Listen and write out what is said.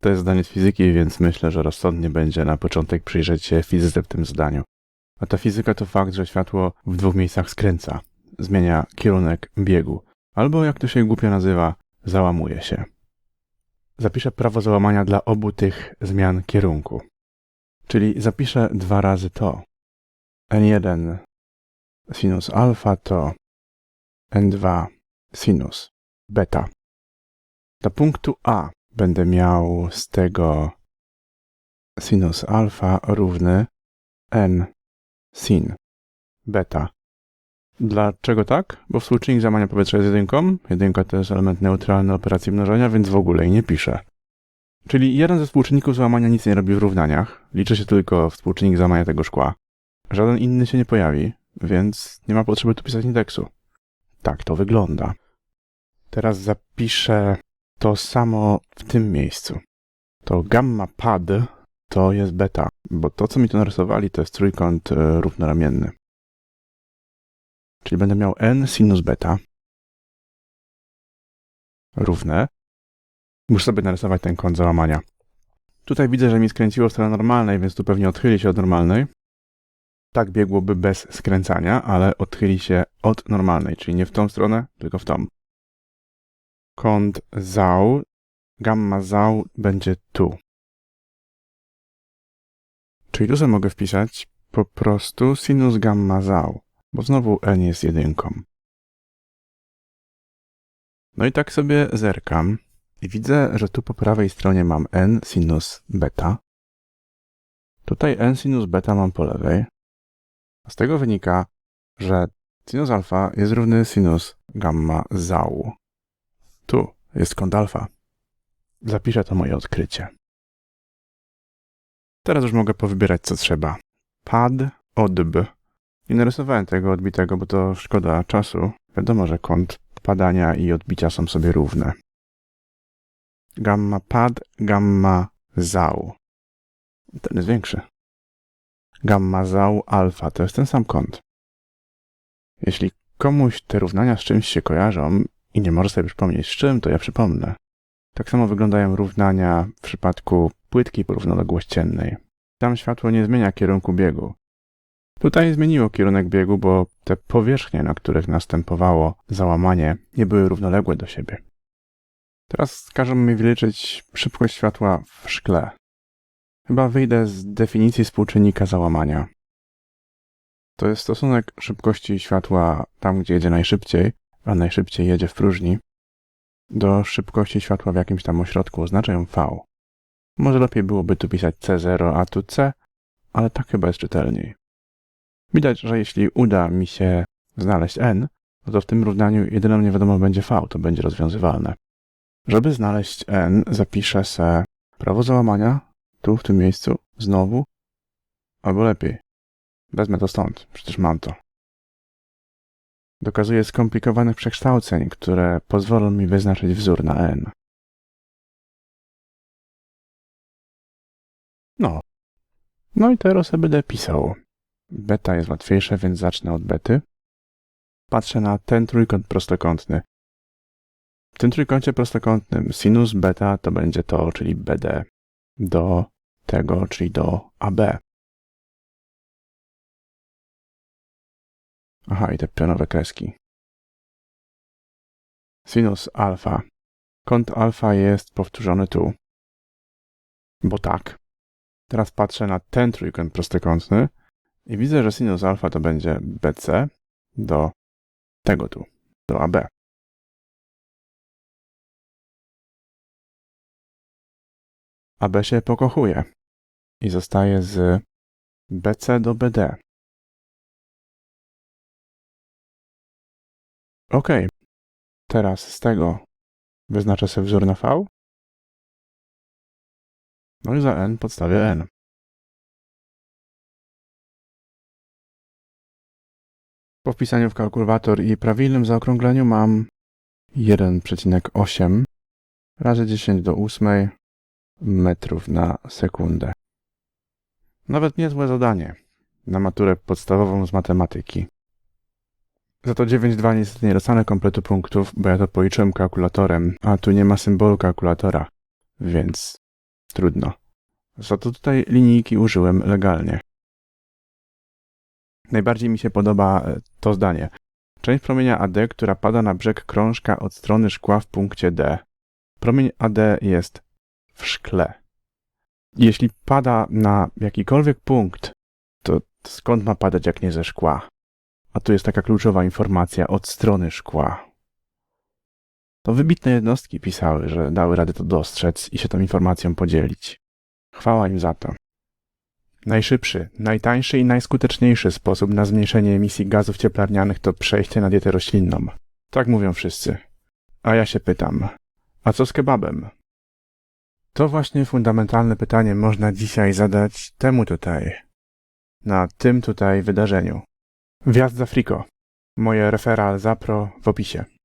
To jest zdanie z fizyki, więc myślę, że rozsądnie będzie na początek przyjrzeć się fizyce w tym zdaniu. A ta fizyka to fakt, że światło w dwóch miejscach skręca, zmienia kierunek biegu, albo jak to się głupio nazywa, załamuje się. Zapiszę prawo załamania dla obu tych zmian kierunku. Czyli zapiszę dwa razy to. N1 sinus alfa to N2 sinus beta. Do punktu A będę miał z tego sinus alfa równy n sin beta. Dlaczego tak? Bo współczynnik załamania powietrza jest jedynką. Jedynka to jest element neutralny operacji mnożenia, więc w ogóle jej nie piszę. Czyli jeden ze współczynników załamania nic nie robi w równaniach. Liczy się tylko współczynnik załamania tego szkła. Żaden inny się nie pojawi, więc nie ma potrzeby tu pisać indeksu. Tak to wygląda. Teraz zapiszę to samo w tym miejscu. To gamma pad to jest beta, bo to, co mi tu narysowali, to jest trójkąt e, równoramienny. Czyli będę miał n sinus beta równe. Muszę sobie narysować ten kąt załamania. Tutaj widzę, że mi skręciło w stronę normalnej, więc tu pewnie odchyli się od normalnej. Tak biegłoby bez skręcania, ale odchyli się od normalnej, czyli nie w tą stronę, tylko w tą. Kąt zał, gamma zał będzie tu. Czyli tu sobie mogę wpisać po prostu sinus gamma zał, bo znowu n jest jedynką. No i tak sobie zerkam i widzę, że tu po prawej stronie mam n sinus beta. Tutaj n sinus beta mam po lewej. Z tego wynika, że sinus alfa jest równy sinus gamma zału. Tu jest kąt alfa. Zapiszę to moje odkrycie. Teraz już mogę powybierać co trzeba. Pad, odb. Nie narysowałem tego odbitego, bo to szkoda czasu. Wiadomo, że kąt padania i odbicia są sobie równe. Gamma pad, gamma zał. Ten jest większy. Gamma zał alfa to jest ten sam kąt. Jeśli komuś te równania z czymś się kojarzą i nie może sobie przypomnieć z czym, to ja przypomnę. Tak samo wyglądają równania w przypadku płytkiej porównoległość ciennej. Tam światło nie zmienia kierunku biegu. Tutaj zmieniło kierunek biegu, bo te powierzchnie, na których następowało załamanie, nie były równoległe do siebie. Teraz każą mi wyliczyć szybkość światła w szkle. Chyba wyjdę z definicji współczynnika załamania. To jest stosunek szybkości światła tam, gdzie jedzie najszybciej, a najszybciej jedzie w próżni, do szybkości światła w jakimś tam ośrodku, oznacza ją V. Może lepiej byłoby tu pisać C0, a tu C, ale tak chyba jest czytelniej. Widać, że jeśli uda mi się znaleźć N, no to w tym równaniu jedyną niewiadomą będzie V, to będzie rozwiązywalne. Żeby znaleźć N, zapiszę se prawo załamania, tu w tym miejscu, znowu, albo lepiej. Wezmę to stąd, przecież mam to. Dokazuję skomplikowanych przekształceń, które pozwolą mi wyznaczyć wzór na N. No. No i teraz będę pisał. Beta jest łatwiejsze, więc zacznę od bety. Patrzę na ten trójkąt prostokątny. W tym trójkącie prostokątnym sinus beta to będzie to, czyli BD, do tego, czyli do AB. Aha, i te pionowe kreski. Sinus alfa. Kąt alfa jest powtórzony tu. Bo tak. Teraz patrzę na ten trójkąt prostokątny i widzę, że sinus alfa to będzie BC do tego tu, do AB. AB się pokochuje i zostaje z BC do BD. Ok, teraz z tego wyznaczę sobie wzór na V. No i za n podstawię n. Po wpisaniu w kalkulator i prawilnym zaokrągleniu mam 1,8 razy 10 do 8 metrów na sekundę. Nawet niezłe zadanie na maturę podstawową z matematyki. Za to 9.2 niestety nie dostanę kompletu punktów, bo ja to policzyłem kalkulatorem, a tu nie ma symbolu kalkulatora, więc Trudno. Za to tutaj linijki użyłem legalnie. Najbardziej mi się podoba e, to zdanie. Część promienia AD, która pada na brzeg krążka od strony szkła w punkcie D. Promień AD jest w szkle. Jeśli pada na jakikolwiek punkt, to skąd ma padać jak nie ze szkła? A tu jest taka kluczowa informacja od strony szkła. To wybitne jednostki pisały, że dały radę to dostrzec i się tą informacją podzielić. Chwała im za to. Najszybszy, najtańszy i najskuteczniejszy sposób na zmniejszenie emisji gazów cieplarnianych to przejście na dietę roślinną. Tak mówią wszyscy. A ja się pytam, a co z kebabem? To właśnie fundamentalne pytanie można dzisiaj zadać temu tutaj, na tym tutaj wydarzeniu. Wjazd za Friko. Moje referal zapro w opisie.